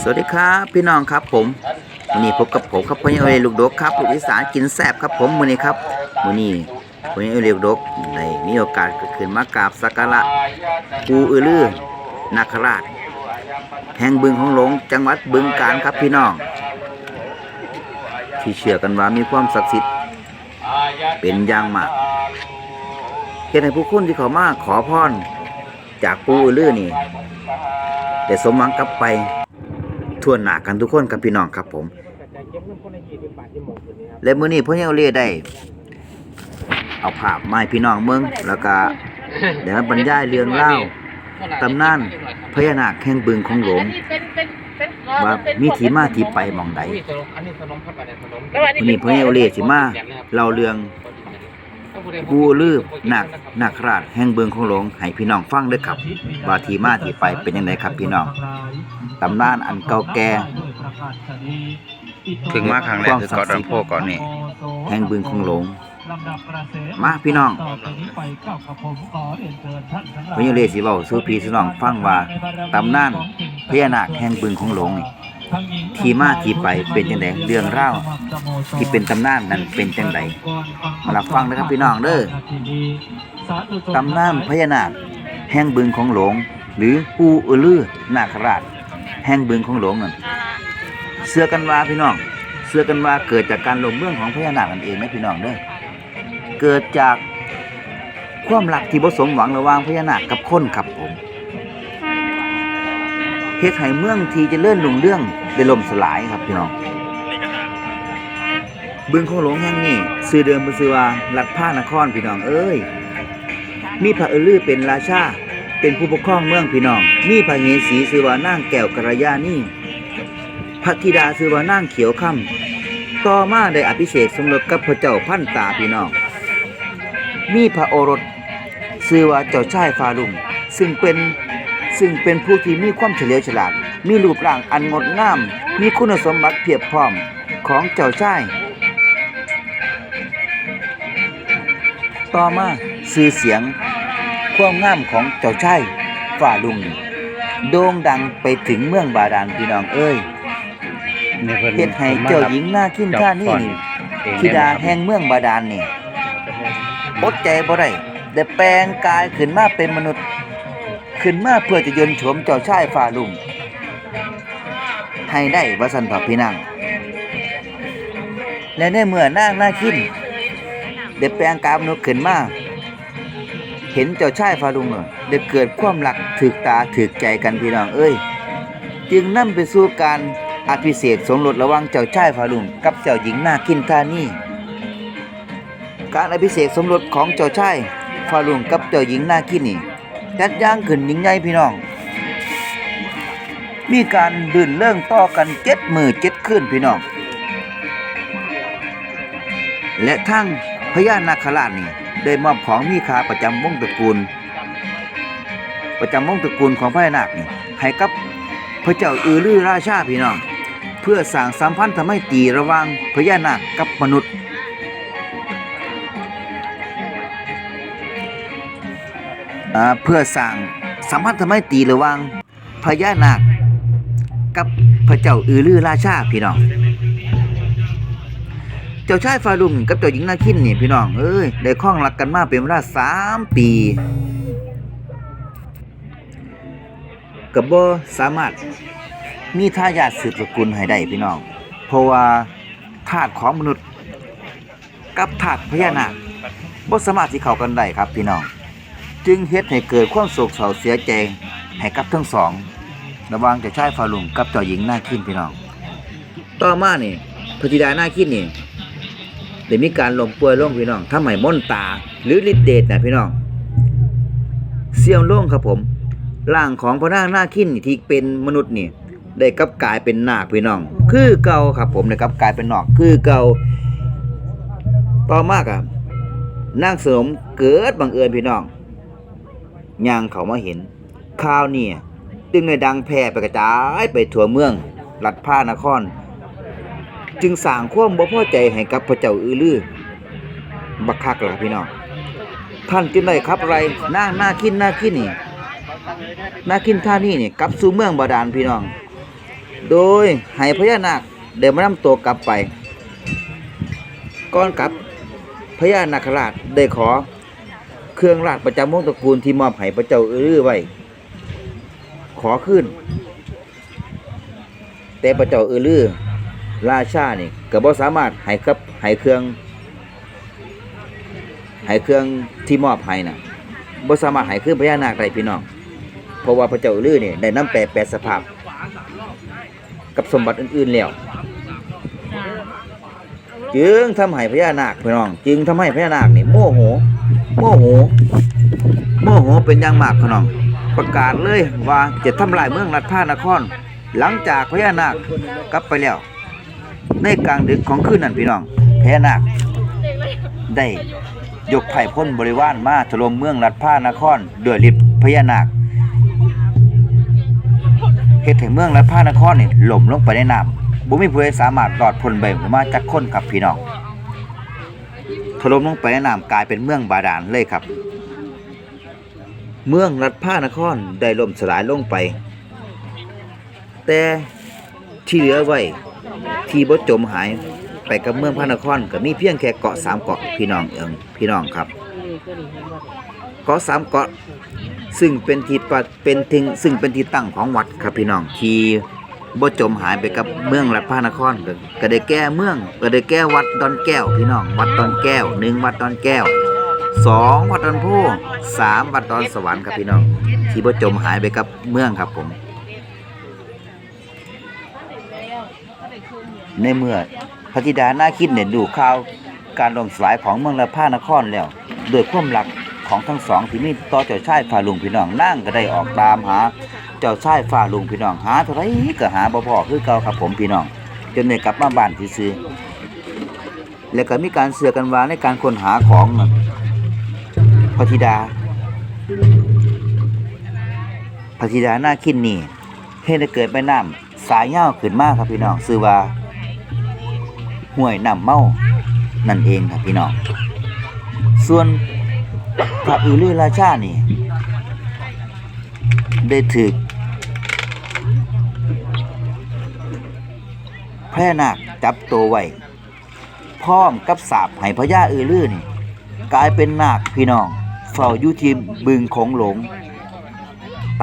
สวัสดีครับพี่น้องครับผมวันนี้พบกับผมครับพญาเอลูกดกครับลูกอีสานกินแซ่บครับผมวันนี้ครับวันนี้พญาเอลูกดกในมีโอกาสขึ้นมากราบสักการะปูอือลือนาคราช แห่งบึงของหลงจังหวัดบึงกาฬครับพี่น้อง ที่เชื่อกันว่ามีความศักดิ์สิทธิ์เป็นอย่างมากเฮ็ดให้ผู้คนที่เขามาขอพรจากปูอือลือนี่ ได้สมหวังกลับไปทั่วหน้ากันทุกคนครับพี่น้องครับผม และมื้อนี้พ่อเฮาเล่ได้ เอาภาพมาให้พี่น้องเมืองแล้วก็ได้มาบรรยายเรื่องเล่าวตำนานพญานาคแห่งบึงของหลวงว่ามีที่มาที่ไปหม่องใดอันนี้ขนมครับอันนี้ขนมวันนี้พ่อเฮาเล่สิมาเล่าเรื่อง ปูลือนาคนาคราชแห่งบึงของหลวงให้พี่น้องฟังเด้อครับว่าที่มาที่ไปเป็นจังไดครับพี่น้องตำนานอันเก่าแก่ถึงมาครั้งแรกคือเกาะดอนโพก่อนนี่แห่งบึงของหลวงมาพี่น้องพญาเลสิเว้าสู่พี่สู่น้องฟังว่าตำนานพญานาคแห่งบึงของหลวงนี่ ที่มาที่ไปเป็นจังไดเรื่องราที่เป็นตำนานนั้นเป็นจังไดมารับฟังนะครับพี่น้องเด้อตำนานพญานาคแห่งบึงของหลวงหรือปูอือลือนาคราช แห่งบึงของหลวงนั่นเชื่อกันว่าพี่น้องเชื่อกันว่าเกิดจากการลงเมืองของพญานาคนั่นเองนะพี่น้องเด้อเกิดจากความรักที่บ่สมหวังระหว่างพญานาคกับคนครับผมเฮ็ดให้เมืองที่จะเลื่อนลุงเรื่อง ได้ล่มสลายครับพี่น้องบึงของหลวงแห่งนี้ชื่อเดิมเป็นชื่อว่ารัฐพานครพี่น้องเอ้ยมีพระเอลือเป็นราชาเป็นผู้ปกครองเมืองพี่น้อง มีพระเหสีชื่อว่านางแก้วกระยานี่พระธิดาชื่อว่านางเขียวค่ำต่อมาได้อภิเษกสมรสกับพระเจ้าพันตาพี่น้อง มีพระโอรสชื่อว่าเจ้าชายฟาลุงซึ่งเป็น ซึ่งเป็นผู้ที่มีความเฉลียวฉลาด มีรูปร่างอันงดงาม มีคุณสมบัติเพียบพร้อมของเจ้าชาย ต่อมาชื่อเสียงความงามของเจ้าชายฝ่าลุงนี่โด่งดังไปถึงเมืองบาดาลพี่น้องเอ้ยเฮ็ดให้เจ้าหญิงหน้าขิ้นท่านี่นี่ธิดาแห่งเมืองบาดาลนี่อดใจบ่ได้ได้แปลงกายขึ้นมาเป็นมนุษย์ ขึ้นมาเพื่อจะยนโฉมเจ้าชายฝ่าลุงให้ได้วสันตอพี่นางและในเมื่อนางหน้าขิ้นได้แปลงกายมนุษย์ขึ้นมาเห็นเจ้าชายฟาลุงน่ะได้เกิดความรักถึกตาถึกใจกันพี่น้องเอ้ย จึงนำไปสู่การอภิเษกสมรสระว่างเจ้าชายฟาลุงกับเจ้าหญิงนาคินทานี่การอภิเษกสมรสของเจ้าชายฟาลุงกับเจ้าหญิงนาคินนี่ จัดย่างขึ้นยิ่งใหญ่พี่น้อง มีการดื่นเรื่องต่อกันเจ็ดมือเจ็ดคืนพี่น้อง และทั้งพญานาคราชนี่ได้มอบของมีค่าประจำวงตระกูล ประจำวงตระกูลของพญานาคนี่ให้กับพระเจ้าอือลือราชาพี่น้อง เพื่อสร้างสัมพันธไมตรีระว่างพญานาคกับมนุษย์ เพื่อสร้างสัมพันธไมตรีระหว่างพญานาคกับพระเจ้าอือลือราชาพี่น้อง เจ้าชายฟาลุงกับเจ้าหญิงนาคินนี่พี่น้องเอ้ยได้คล้องรักกันมาเป็นเวลาสามปีกับบ่สามารถมีทายาทสืบสกุลให้ได้พี่น้อง เพราะว่าธาตุของมนุษย์ กับธาตุพญานาคบ่สามารถที่เข้ากันได้ครับพี่น้อง จึงเฮ็ดให้เกิดความโศกเศร้าเสียใจให้กับทั้งสอง ระหว่างเจ้าชายฟาลุงกับเจ้าหญิงนาคินพี่น้อง ต่อมานี่พระธิดานาคินนี่ได้มีการล้มป่วยลงพี่น้องทำให้ม่นตา หรือฤทธิ์เดชนะพี่น้องเสี่ยมลงครับผมร่างของพระนางนาคินนี่ที่เป็นมนุษย์นี่ได้กลับกลายเป็นนาคพี่น้อง คือเก่าครับผมได้กลับกลายเป็นนอกคือเก่าต่อมากอะนางสมเกิดบังเอิญพี่น้อง ย่างเขามาเห็นข่าวนี่จึงได้ดังแพร่ไปกระจายไปทั่วเมืองรัฐพานคร จึงสร้างความบ่พอใจให้กับพระเจ้าอือลือบักคักล่ะพี่น้องท่านจึงได้ขับไรนาหน้าคินหน้าคินนี่หน้าคินท่านี่นี่กลับสู่เมืองบาดาลพี่น้อง โดยให้พญานาคเดินมานำตัวกลับไปก่อนกลับพญานาคราชได้ขอ เครื่องราชประจำวงศ์ตระกูลที่มอบให้พระเจ้าอื้อไว้ ขอขึ้น แต่พระเจ้าอื้อลือราชานี่ก็บ่สามารถให้กับให้เครื่องให้เครื่องที่มอบให้น่ะบ่สามารถให้คืนพญานาคได้พี่น้องเพราะว่าพระเจ้าอื้อลือนี่ได้น้ำแปลแปลสภาพ กับสมบัติอื่นๆแล้วจึงทำให้พญานาคพี่น้อง จึงทำให้พญานาคนี่โมโห โมโหโมโหเป็นอย่างมากพี่น้อง ประกาศเลยว่าจะทำลายเมืองรัฐพานคร หลังจากพญานาคกลับไปแล้ว ในกลางดึกของคืนนั้นพี่น้องพญานาคได้ยกไผ่พ้นบริวารมาถล่มเมืองรัฐพานครด้วยฤทธิ์พญานาคเฮ็ดให้เมืองรัฐพานครนี่ล่มลงไปในน้ำบ่มีผู้ใดสามารถรอดพ้นไปมาจากคนครับพี่น้อง ถล่มลงไปในน้ำกลายเป็นเมืองบาดาลเลยครับ เมืองรัฐพานครได้ล่มสลายลงไป แต่ที่เหลือไว้ที่บ่จมหายไปกับเมืองพระนครก็มีเพียงแค่เกาะสามเกาะพี่น้องเอิงพี่น้องครับ เกาะสามเกาะซึ่งเป็นที่ปเป็นทิงซึ่งเป็นที่ตั้งของวัดครับพี่น้องที่ บ่จมหายไปกับเมืองรัฐพระนครก็ก็ได้แก้เมืองก็ได้แก้วัดดอนแก้วพี่น้องวัดดอนแก้วหนึ่งวัดดอนแก้วสองวัดดอนโพสามวัดดอนสวรรค์ครับพี่น้องที่บ่จมหายไปกับเมืองครับผม ในเมื่อพระธิดาหน้าคิดเนี่ยดูข่าวการล่มสลายของเมืองละพานครแล้วด้วยความรักของทั้งสองที่มีต่อเจ้าชายฝ่าลุงพี่น้องนั่งก็ได้ออกตามหา เจ้าชายฝ่าลุงพี่น้องหาเท่าไรก็หาบ่พอคือเก่าครับผมพี่น้อง จนได้กลับมาบ้านซื่อๆแล้วก็มีการเสือกันว่าในการค้นหาของพระธิดาพระธิดาหน้าคินนี่เฮ็ดให้เกิดแม่น้ำสายยาขึ้นมากครับพี่น้องชื่อว่าห้วยน้ำเมานั่นเองครับพี่น้อง ส่วนพระอือลือราชานี่ ได้ถึก พระนาคจับตัวไว้พร้อมกับสาบให้พญาอือลือนี่กลายเป็นนาคพี่น้องเฝ้าอยู่ที่บึงคงหลง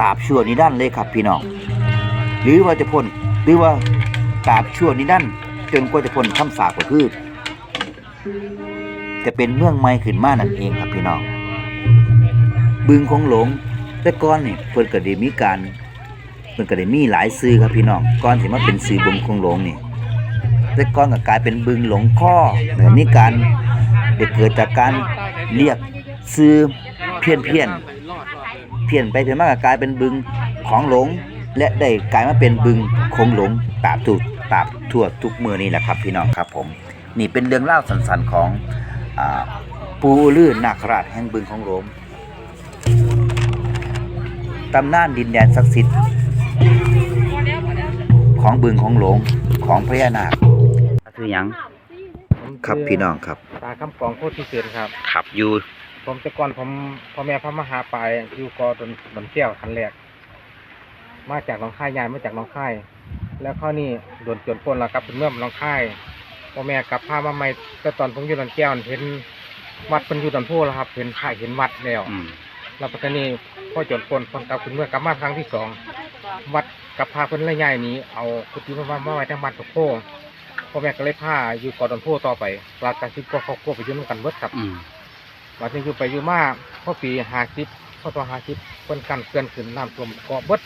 ตาบชั่วนิรันเลยครับพี่น้อง หรือว่าจะพ้นหรือว่าตาบชั่วนิรันจนกว่าจะพ้นคำสาปก็คือจะเป็นเมืองใหม่ขึ้นมานั่นเองครับพี่น้อง บึงคงหลงแต่ก่อนนี่เพิ่นก็ได้มีการเพิ่นก็ได้มีหลายซื้อครับพี่น้องก่อนสิมาเป็นซื้อบึงคงหลงนี่ แต่ก่อนก็กลายเป็นบึงหลงข้อแล้วมีการได้เกิดจากการเรียกซื้อเพี้ยนเพี้ยนเพี้ยนไปเพี้ยนมากก็กลายเป็นบึงของหลง และได้กลายมาเป็นบึงคงหลงตาบถูกตาบทั่วทุกมือนี่แหละครับพี่น้องครับผมนี่เป็นเรื่องเล่าสันๆของอปูลื่นนาคราชแห่งบึงของหลงตำนานดินแดนศักดิ์สิทธิ์ของบึงของหลงของพญานาค คือหยังครับพี่น้องครับตาคำกองโคตรที่เกินครับ ขับอยู่ผมแต่ก่อนผมพ่อแม่พระมหาปลายอยู่กอตนบนแก้วคันแรกมาจากหน้องค่ายยายมาจากหน้องค่าย แล้วข้อนี้โดนจนปล้นแล้วกลับเป็นเมื่อมหน้องค่ายพ่อแม่กลับพามาใหม่แต่ตอนผมอยู่ดอนแก้วเห็นวัดเป็นอยู่ดอนโพแล้วครับ เห็นค่ายเห็นวัดแล้วอืมแล้วปัจจุบันนี้พ่อจนปล้นคนกลับเป็นเมื่อกลับมาครั้งที่สองวัดกับพาเพิ่นเลยใหญ่นี้เอากุฏิมามาไว้ทั้งวัดกับโพ พ่อแม่ก็เลยพาอยู่กอดอนโพต่อไปปลากระซิบก็เขาโคไปอยืนำกันเบิดครับอืมว่าที่อยู่ไปอยู่มาพอปีหาสิบพอต่อหาสิบเพิ่นกันเกินขึ้นน้ำท่วมเกาะเบิด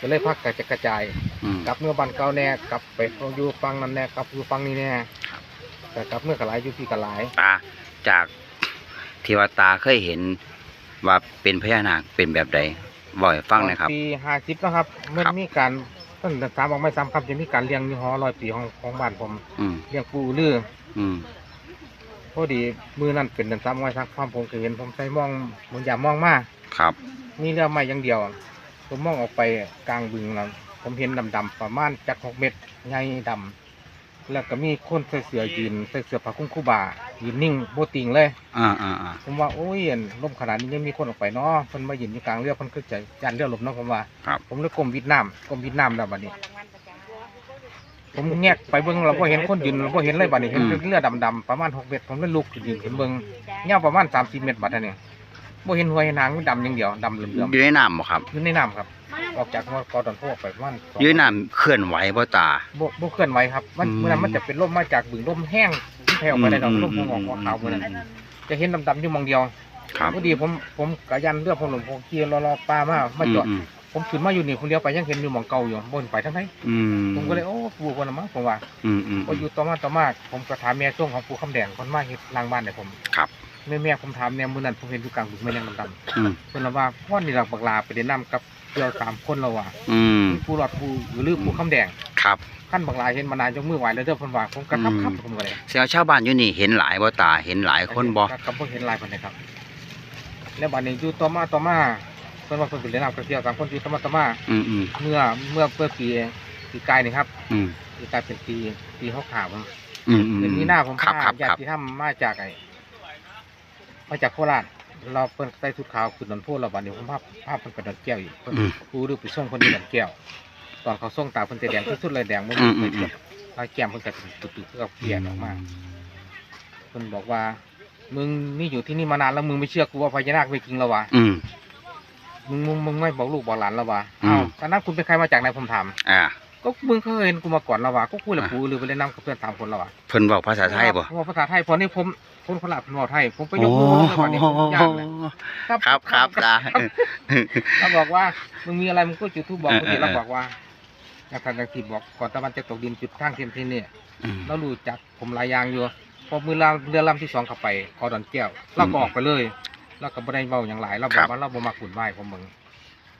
ก็เลยพักกระจายกระจาย อืม กลับเมื่อบ้านเก่าแน่กลับไปอยู่ฟังนั้นแน่กลับอยู่ฟังนี้แน่แต่กลับเมื่อกระหลายอยู่พี่กระหลายตาจากที่ว่าตาเคยเห็นว่าเป็นพญานาคเป็นแบบใดบ่อยฟังหนะครับ ปีหาสิบนะครับมันครับ มีการ ต้นสามบอกไม่ซ้ำคำจะมีการเลี้ยงยี่ห้อร้อยปีของของบ้านผมอืมเลี้ยงปูเลืออืมพอดีมือนั่นเป็นเดินซ้ำไว้ซักความผมเคยเห็นผมใส่มองผมอย่ามองมากครับนี่เรือไม้อย่างเดียว ผมมองออกไปกลางบึงแล้วผมเห็นดำๆประมาณจักหกเมตรใหญ่ดำ แล้วก็มีคนใส่เสื้อยืนใส่เสื้อผ้าคลุ้มคู่บ่ายืนนิ่งโบติงเลย อ่าอ่าอ่าผมว่าโอ้ยอันลมขนาดนี้ยังมีคนออกไปเนาะเพิ่นมายืนอยู่กลางเรือเพิ่นคือใจยันเรือหลบเนาะผมว่า ครับผมเลยกลมวิดน้ำกลมวิดน้ำแล้วบัดนี้ ผมแงกไปเบิ่งเราก็เห็นคนยืนเราก็เห็นเลยบัดนี้เห็นอืมเลือดดำๆประมาณ6เมตรผมเลยลุกขึ้นยืนขึ้นเบิ่งยาวประมาณ30เมตรบัดนี้บ่เห็นหัวเห็นหางมันดำอย่างเดียวดำเหลือมอยู่ในน้ำบ่ครับๆอยู่ในน้ำครับ ออกจากหัวกอดอนโพกไปประมาณสงอยู่ในน้ำเคลื่อนไหวบ่ตา บ่บ่เคลื่อนไหวครับ มันอืมเมื่อนั้นมันจะเป็นลมมาจากบึงลมแห้งที่แผ่วไปได้ดอกลมหัวงอกหัวขาวเมื่อนั้นจะเห็นดำๆอยู่หมองเดียวครับ พอดีผมผมกะยันเรือผมหลงผมขี่รอรอปลามามาจอดอืมผมขึ้นมาอยู่นี่คนเดียวไปยังเห็นอยู่หมองเก่าอยู่บนไปทั้งไหนอืมผมก็เลยโอ้ปูคนละมั้งผมว่า อืมอืม พออยู่ต่อมาต่อมาผมก็ถามแม่ช่วงของปูคำแดงคนมาเฮ็ดล้างบ้านให้ผมครับ แม่แม่ผมถามแม่มื้อนั้นผมเห็นอยู่กลางบึงแม่ยังดำอืมๆเพิ่นละว่าพ่อนี่เราบักลาไปได้นํกับ เดียวสามคนแล้วว่ะอืมมีปูหลอดปูหรือปูคำแดงครับขั้นบักลาเห็นมานานยกมือไหวแล้วเด้อเพิ่นว่าผมก็ครับครับผมก็เลยเสียชาวบ้านอยู่นี่เห็นหลายบ่ตาเห็นหลายคนบ่กับบ่เห็นลายปานใดครับ แล้วบัดนี้อยู่ต่อมาต่อมาเพิ่นว่าเพิ่นเป็นเล่นน้ำกระเทียมสามคนอยู่ต่อมาต่อมาอืมอืมเมื่อเมื่อเมื่อปีปีกายนี่ครับ อืมปีกายเป็นปีปีหกขาวผมอืมอืมเดือนนี้หน้าผมครับพาครับญาครับติที่ทำมาจากไอ้มาจากโคราช เราเพิ่นใส่ชุดขาวขึ้นดอนโพธิ์เราบัดนี้ผมภาพภาพเพิ่นกระดอนแก้วอยู่เพิ่นอืมผู้ดูไปส่งคนที่ดอนแก้ว ตอนเขาส่งตาเพิ่นจะแดงที่สุดเลยแดงบ่อืมีมอืมไม่เทียบตาแก้มเพิ่นก็เป็นตุ่ๆเพื่อเปลี่ยนออกมาเพิ่นบอกว่า มึงนี่อยู่ที่นี่มานานแล้วมึงไม่เชื่อกูว่าพญานาคไม่จริงแล้ววะอืม มึงมึงมึงไม่บอกลูกบอกหลานแล้ววะอืม อ้าวตอนนั้นคุณเป็นใครมาจากไหนผมถาม อ่า ก็มึงเคยเห็นกูมาก่อนแล้ววะก็กูแหละอะกูหรือไปเล่นน้ำกับเพื่อนสามคนแล้ววะเพิ่นบอกภาษาไทยบ่ผมบอกภาษาไทยเพอนี่ผมคนคนละผมบอกไทยผมไปยกมือเลยวันนี้ผมยากเลยครับครับตาเขาบอกว่ามึงมีอะไรมึงก็จุดทูบบอกกูเออดิเออแล้วบอกว่าอาจารย์ตะกี้บอกก่อนตะวันจะตกดินจุดข้างเทียมที่นี่อืมเรารู้จักผมหลายอย่างอยู่พอมือลำเรือลำที่สองเข้าไปคอดอนแก้วเราก็ออกไปเลยเราก็บ่ได้เบาอย่างหลายเราบครัอกบว่าเราบ่มาขุนไหว้ผมมึง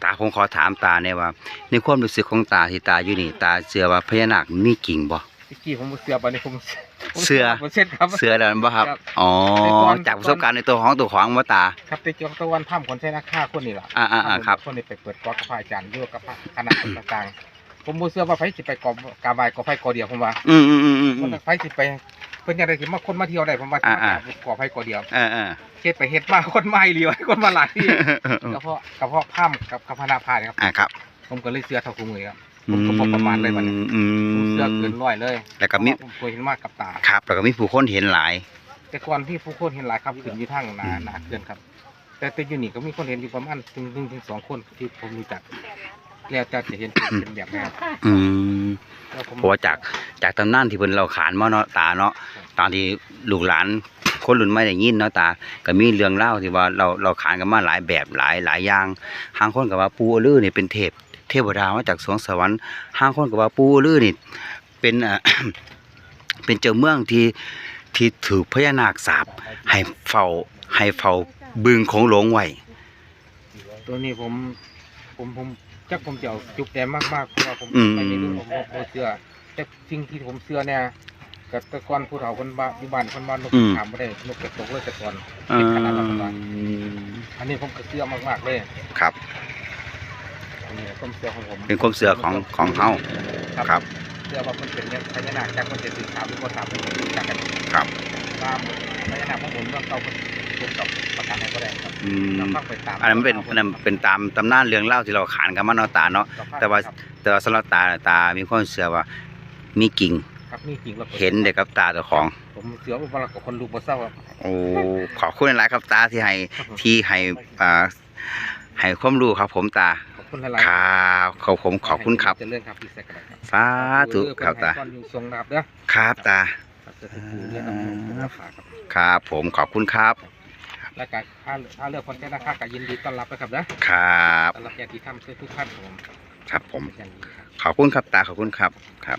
ตาผมขอถามตาเนี่ยว่า ในความรู้สึกของตาที่ตาอยู่นี่ ตาเชื่อว่าพญานาคมีจริงบ่ตะกี้ผมบ่เสือปานนี้ผมผมเสือผมเส้นครับเชื่อแล้วบ่ครับครับอ๋อแต่ก่อนจากประสบการณ์ในตัวของตัวของบ่ตา ครับไปจองตะวันถ้ำคนใช้นักฆ่าคนนี่ล่ะอ่าอ่าอ่าครับ คนนี้ไปเปิดกอกับพระอาจารย์อยู่กับพระคณะต่างๆผมบ่เชื่อว่าไผสิไปกอบกาบายกอไผกอเดียวผมว่า อืมอืมอืมอืมอืมันมไผสิไป เพิ่นยังได้สิมาคนมาเที่ยวได้ผมว่าอ่าอ่ากอไผกอเดียวเออเออ เฮ็ดไปเฮ็ดมาคนมาอีหลีวะคนมาหลายที่กระเพาะกระเพาะถ้ำกับกับพระนาพาเนี่ยครับอ่าครับผมก็เลยเชื่อเท่าคู่มือครับ ผมก็บ่ประมาทเลยบัดนี้ อืผมเชื่อเกินมร้อยเลยแล้วก็มีเพราะว่าผมเคยเห็นมากับตา ครับแล้วก็มีผู้คนเห็นหลาย แต่ก่อนที่ผู้คนเห็นหลายครับขึ้นอยู่ทางหนาอืม หนาเขื่อนครับ แต่แต่อยู่นี่ก็มีคนเห็นอยู่ประมาณถึงถึงถึงสองคนที่ผมรู้จัก แล้วจะจะเห็นเป็นแบบนี้ครับอืมแล้วผม เพราะว่าจากจากตำนานที่เพิ่นเราขานมาเนาะตาเนาะตอนที่ลูกหลานคนรุ่นใหม่ได้ยินเนาะตาก็มีเรื่องเล่าที่ว่าเราเราขานกันมาหลายแบบหลายหลายอย่างหางคนก็ว่าปู่อือลือนี่เป็นเทพ เทวดามาจากสวงสวรรค์หางคนก็ว่าปู่อือลือนี่เป็นเอ่อเป็นเจ้าเมืองที่ที่ถูกพญานาคสาปให้เฝ้าให้เฝ้าบึงของหลวงไว้ตัวนี้ผมผมผม จักผมจะเอาจุกแดงมากๆเพราะว่าผมอืม ไปในเรื่องผมผมผมเชื่อแต่สิ่งที่ผมเชื่อเนี่ยกับแต่ก่อนผู้เฒ่าคนบ้านอยู่บ้านคนบ้านนกถามไม่ได้นกกระตกเลยแต่ก่อนอืเป็นขนาดนั้นว่ามอันนี้ผมก็เชื่อมากๆเลยครับ อันนี้ความเชื่อของผมเป็นความเชื่อของของเฮาครับ เชื่อว่ามันเป็นเนี่ยพญานาคจากมันจะสื่อสารหรือว่าตามเป็นคนรู้จักกันครับ ตามพญานาคของผมเรื่องเก่าเป็น ตรงกับประการไหนก็ได้ครับอืเรามต้องไปตามอันนั้นมันเป็นอันนั้นเป็นตามตำนานเรื่องเล่าที่เราขานกันมาเนาะตาเนาะแต่ว่าแต่ว่าสำหรับตาตามีความเชื่อว่ามีกิ่งครับนี่จริงแล้วเห็นเด็กกับตาเจ้าของ ผมเชื่อว่าเรากับคนลูกมาเศร้าครับโอ้ขอบคุณหลายๆครับตาที่ให้ที่ให้อ่าให้ความรู้ครับ ผมตาขอบคุณหลายๆครับขอบผมขอบคุณครับเจะเรื่องครับพี่แซกกระไดครับสาธุครับตาก่อนอยู่ทรงนะครับเด้อครับตาครับจะถูกเรื่องน้ำมันราคาครับครับผมขอบคุณครับ และการถ้าถ้าเลือกคนแค่ราคาก็ยินดีต้อนรับนะครับนะครับต้อนรับญาติธรรมทุกท่านครับผม ครับผมเป็นอย่างดีครับขอบคุณครับตาขอบคุณครับครับ